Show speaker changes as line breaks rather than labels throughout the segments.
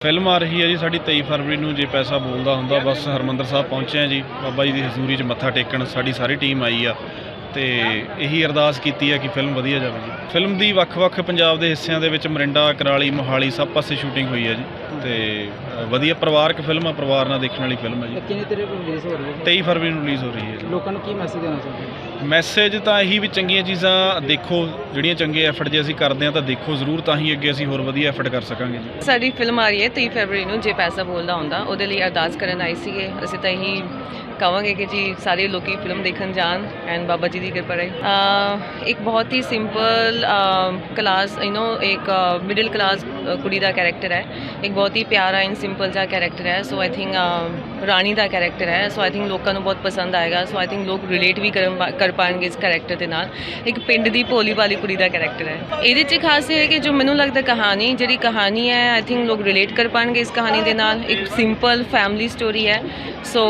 Film ਆ ਰਹੀ ਹੈ ਜੀ ਸਾਡੀ 23 ਫਰਵਰੀ ਨੂੰ ਜੇ ਪੈਸਾ ਬੋਲਦਾ ਹੁੰਦਾ ਬਸ ਹਰਮੰਦਰ ਸਾਹਿਬ ਪਹੁੰਚੇ ਆ ਜੀ। ਬਾਬਾ ਜੀ ਦੀ ਹਜ਼ੂਰੀ 'ਚ ਮੱਥਾ ਟੇਕਣ ਸਾਡੀ ਸਾਰੀ ਟੀਮ ਆਈ ਆ ਤੇ ਇਹੀ ਅਰਦਾਸ ਕੀਤੀ ਹੈ ਕਿ ਫਿਲਮ ਵਧੀਆ ਜਾਵੇ ਜੀ। ਫਿਲਮ ਦੀ ਵੱਖ-ਵੱਖ ਪੰਜਾਬ ਦੇ ਹਿੱਸਿਆਂ ਦੇ ਵਿੱਚ ਮਰਿੰਡਾ ਕਰਾਲੀ ਮੋਹਾਲੀ ਸਭ ਪਾਸੇ ਸ਼ੂਟਿੰਗ ਹੋਈ ਹੈ ਜੀ। ਤੇ ਵਧੀਆ ਪਰਿਵਾਰਕ ਫਿਲਮ ਆ ਪਰਿਵਾਰ ਨਾਲ ਦੇਖਣ ਵਾਲੀ ਫਿਲਮ ਹੈ ਜੀ।
ਕਿੰਨੇ ਤਰੀਕੇ ਨੂੰ ਰਿਲੀਜ਼ ਹੋ ਰਹੀ ਹੈ
23 ਫਰਵਰੀ ਨੂੰ ਰਿਲੀਜ਼ ਹੋ ਰਹੀ ਹੈ
ਲੋਕਾਂ ਨੂੰ ਕੀ ਮੈਸੇਜ ਦੇਣਾ ਚਾਹੁੰਦੇ ਹੋ?
ਮੈਸੇਜ ਤਾਂ ਇਹੀ ਵੀ ਚੰਗੀਆਂ ਚੀਜ਼ਾਂ ਦੇਖੋ, ਜਿਹੜੀਆਂ ਚੰਗੇ ਐਫਰਟ ਜੇ ਅਸੀਂ ਕਰਦੇ ਹਾਂ ਤਾਂ ਦੇਖੋ ਜ਼ਰੂਰ, ਤਾਂ ਹੀ ਅੱਗੇ ਅਸੀਂ ਹੋਰ ਵਧੀਆ ਐਫਰਟ ਕਰ ਸਕਾਂਗੇ ਜੀ।
ਸਾਡੀ ਫਿਲਮ ਆ ਰਹੀ ਹੈ 23 ਫਰਵਰੀ ਨੂੰ, ਜੇ ਪੈਸਾ ਬੋਲਦਾ ਹੁੰਦਾ, ਉਹਦੇ ਲਈ ਅਰਦਾਸ ਕਰਨ ਆਈ ਸੀਗੇ। ਅਸੀਂ ਤਾਂ ਇਹੀ ਕਹਾਂਗੇ ਕਿ ਜੀ, ਸਾਰੇ ਲੋਕੀ ਫਿਲਮ ਦੇਖਣ ਜਾਣ ਐਂਡ ਬਾਬਾ ਜੀ ਦੀ ਕਿਰਪਾ ਰਹੇ। ਇੱਕ ਬਹੁਤ ਹੀ ਸਿੰਪਲ ਕਲਾਸ ਯੂ نو ਇੱਕ ਮਿਡਲ ਕਲਾਸ ਕੁੜੀ ਦਾ ਕੈਰੈਕਟਰ ਹੈ। ਇੱਕ ਬਹੁਤ ਹੀ ਪਿਆਰਾ ਐਂਡ ਸਿੰਪਲ ਜਿਹਾ ਕੈਰੈਕਟਰ ਹੈ। So I think Rani the character ਹੈ। ਸੋ ਆਈ ਥਿੰਕ ਲੋਕਾਂ ਨੂੰ ਬਹੁਤ ਪਸੰਦ ਆਏਗਾ। ਸੋ ਆਈ ਥਿੰਕ ਲੋਕ ਰਿਲੇਟ ਵੀ ਕਰਨ ਪਾ- ਕਰ ਪਾਣਗੇ ਇਸ ਕੈਰੈਕਟਰ ਦੇ ਨਾਲ। ਇੱਕ ਪਿੰਡ ਦੀ ਭੋਲੀ ਵਾਲੀ ਕੁੜੀ ਦਾ ਕੈਰੈਕਟਰ ਹੈ। ਇਹਦੇ 'ਚ ਖਾਸ ਇਹ ਹੈ ਕਿ ਜੋ ਮੈਨੂੰ ਲੱਗਦਾ ਕਹਾਣੀ, ਜਿਹੜੀ ਕਹਾਣੀ ਹੈ ਆਈ ਥਿੰਕ ਲੋਕ ਰਿਲੇਟ ਕਰ ਪਾਣਗੇ ਇਸ ਕਹਾਣੀ ਦੇ ਨਾਲ। ਇੱਕ ਸਿੰਪਲ ਫੈਮਿਲੀ ਸਟੋਰੀ ਹੈ। ਸੋ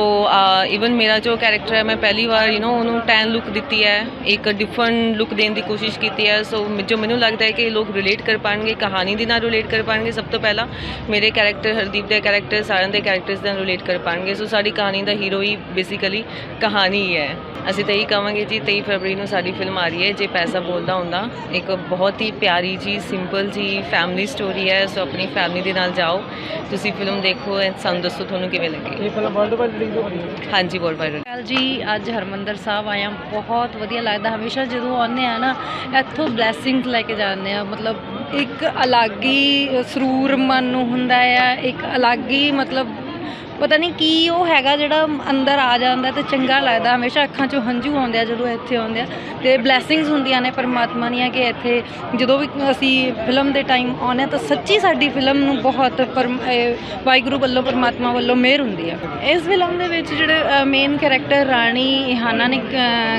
ਇਵਨ uh, ਮੇਰਾ ਜੋ ਕੈਰੈਕਟਰ ਹੈ, ਮੈਂ ਪਹਿਲੀ ਵਾਰ ਯੂ نو ਉਹਨੂੰ ਟੈਨ ਲੁੱਕ ਦਿੱਤੀ ਹੈ। ਇੱਕ ਡਿਫਰੈਂਟ ਲੁੱਕ ਦੇਣ ਦੀ ਕੋਸ਼ਿਸ਼ ਕੀਤੀ ਹੈ। ਸੋ ਜੋ ਮੈਨੂੰ ਲੱਗਦਾ ਹੈ ਕਿ ਲੋਕ ਰਿਲੇਟ ਕਰ ਪਾਣਗੇ, ਕਹਾਣੀ ਦੇ ਨਾਲ ਰਿਲੇਟ ਕਰ ਪਾਣਗੇ ਸਭ ਤੋਂ ਪਹਿਲਾਂ। ਮੇਰੇ ਕੈਰੈਕਟਰ ਹਰਦੀਪ ਦੇ ਕੈਰੈਕਟਰ ਸਾਰਿਆਂ ਦੇ ਕੈਰੈਕਟਰਸ ਨਾਲ ਰਿਲੇਟ ਕਰ ਪਾਣਗੇ। ਸੋ ਸਾਡੀ ਕਹਾਣੀ ਦਾ ਹੀਰੋ ਹੀ ਬੇਸਿਕਲੀ ਕਹਾਣੀ ਹੈ। ਅਸੀਂ ਤਾਂ ਇਹੀ ਕਹਾਂਗੇ ਜੀ 23 ਫਰਵਰੀ ਨੂੰ ਸਾਡੀ ਫਿਲਮ ਆ ਰਹੀ ਹੈ ਜੇ ਪੈਸਾ ਬੋਲਦਾ ਹੁੰਦਾ। ਇੱਕ ਬਹੁਤ ਹੀ ਪਿਆਰੀ ਜੀ ਸਿੰਪਲ ਜੀ ਫੈਮਿਲੀ ਸਟੋਰੀ ਹੈ ਸੋ ਆਪਣੀ ਫੈਮਿਲੀ ਦੇ ਨਾਲ ਜਾਓ। ਤੁਸੀਂ ਫਿਲਮ ਦੇਖੋ and ਸਾਨੂੰ ਦੱਸੋ ਤੁਹਾਨੂੰ ਕਿਵੇਂ ਲੱਗੀ।
ਇਹ ਫਿਲਮ ਵਰਲਡ ਵਾਈਡ ਰਿਲੀਜ਼ ਹੋ ਰਹੀ ਹੈ।
ਹਾਂਜੀ ਬਹੁਤ ਵਾਇਰਲ
ਕਾਲ ਜੀ ਅੱਜ ਹਰਮੰਦਰ ਸਾਹਿਬ ਆਇਆ ਬਹੁਤ ਵਧੀਆ ਲੱਗਦਾ। ਹਮੇਸ਼ਾ ਜਦੋਂ ਆਉਂਦੇ ਆ ਨਾ ਇੱਥੋਂ ਬਲੇਸਿੰਗਸ ਲੈ ਕੇ ਜਾਂਦੇ ਆ ਮਤਲਬ ਇੱਕ ਅਲੱਗ ਹੀ ਸਰੂਰ ਮਨ ਨੂੰ ਹੁੰਦਾ ਆ ਇੱਕ ਅਲੱਗ ਹੀ ਮਤਲਬ ਪਤਾ ਨਹੀਂ ਕੀ ਉਹ ਹੈਗਾ ਜਿਹੜਾ ਅੰਦਰ ਆ ਜਾਂਦਾ ਤੇ ਚੰਗਾ ਲੱਗਦਾ। ਹਮੇਸ਼ਾ ਅੱਖਾਂ 'ਚੋਂ ਹੰਝੂ ਆਉਂਦੇ ਆ ਜਦੋਂ ਇੱਥੇ ਆਉਂਦੇ ਆ। ਤੇ ਬਲੇਸਿੰਗਸ ਹੁੰਦੀਆਂ ਨੇ ਪਰਮਾਤਮਾ ਦੀਆਂ ਕਿ ਇੱਥੇ ਜਦੋਂ ਵੀ ਅਸੀਂ ਫਿਲਮ ਦੇ ਟਾਈਮ ਆਉਂਦੇ ਹਾਂ ਤਾਂ ਸੱਚੀ ਸਾਡੀ ਫਿਲਮ ਨੂੰ ਬਹੁਤ ਪਰਮ- ਵਾਹਿਗੁਰੂ ਵੱਲੋਂ, ਪਰਮਾਤਮਾ ਵੱਲੋਂ ਮਿਹਰ ਹੁੰਦੀ ਆ। ਇਸ ਫਿਲਮ ਦੇ ਵਿੱਚ ਜਿਹੜੇ ਮੇਨ ਕੈਰੈਕਟਰ ਰਾਣੀ ਇਹਾਨਾ ਨੇ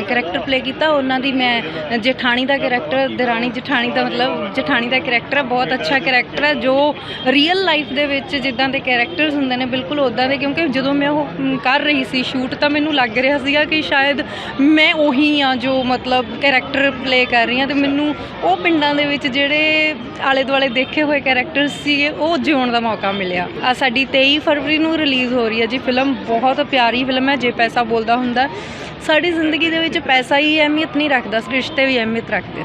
ਕੈਰੈਕਟਰ ਪਲੇ ਕੀਤਾ। ਉਹਨਾਂ ਦੀ ਮੈਂ ਜਠਾਣੀ ਦਾ ਕੈਰੈਕਟਰ ਦਰਾਣੀ ਜਠਾਣੀ ਦਾ ਮਤਲਬ ਜਠਾਣੀ ਦਾ ਕੈਰੈਕਟਰ ਹੈ ਬਹੁਤ ਅੱਛਾ ਕੈਰੈਕਟਰ ਹੈ ਜੋ ਰੀਅਲ ਲਾਈਫ ਦੇ ਵਿੱਚ ਜਿੱਦਾਂ ਦੇ ਕੈਰੈਕਟਰਸ ਹੁੰਦੇ ਨੇ, ਬਿਲਕੁਲ ਉਦਾਂ ਦੇ, ਕਿਉਂਕਿ ਜਦੋਂ ਮੈਂ ਉਹ ਕਰ ਰਹੀ ਸੀ ਸ਼ੂਟ ਤਾਂ ਮੈਨੂੰ ਲੱਗ ਰਿਹਾ ਸੀਗਾ ਕਿ ਸ਼ਾਇਦ ਮੈਂ ਉਹੀ ਆ ਜੋ ਮਤਲਬ ਕੈਰੈਕਟਰ ਪਲੇ ਕਰ ਰਹੀ ਹਾਂ ਤੇ ਮੈਨੂੰ ਉਹ ਪਿੰਡਾਂ ਦੇ ਵਿੱਚ ਜਿਹੜੇ ਆਲੇ ਦੁਆਲੇ ਦੇਖੇ ਹੋਏ ਕੈਰੈਕਟਰ ਸੀਗੇ, ਉਹ ਜਿਉਣ ਦਾ ਮੌਕਾ ਮਿਲਿਆ। ਆ ਸਾਡੀ 23 ਫਰਵਰੀ ਨੂੰ ਰਿਲੀਜ਼ ਹੋ ਰਹੀ ਹੈ ਜੀ ਫਿਲਮ ਬਹੁਤ ਪਿਆਰੀ ਫਿਲਮ ਹੈ, ਜੇ ਪੈਸਾ ਬੋਲਦਾ ਹੁੰਦਾ। ਸਾਡੀ ਜ਼ਿੰਦਗੀ ਦੇ ਵਿੱਚ ਪੈਸਾ ਹੀ ਅਹਿਮੀਅਤ ਨਹੀਂ ਰੱਖਦਾ, ਰਿਸ਼ਤੇ ਵੀ ਅਹਿਮੀਅਤ ਰੱਖਦੇ ਨੇ।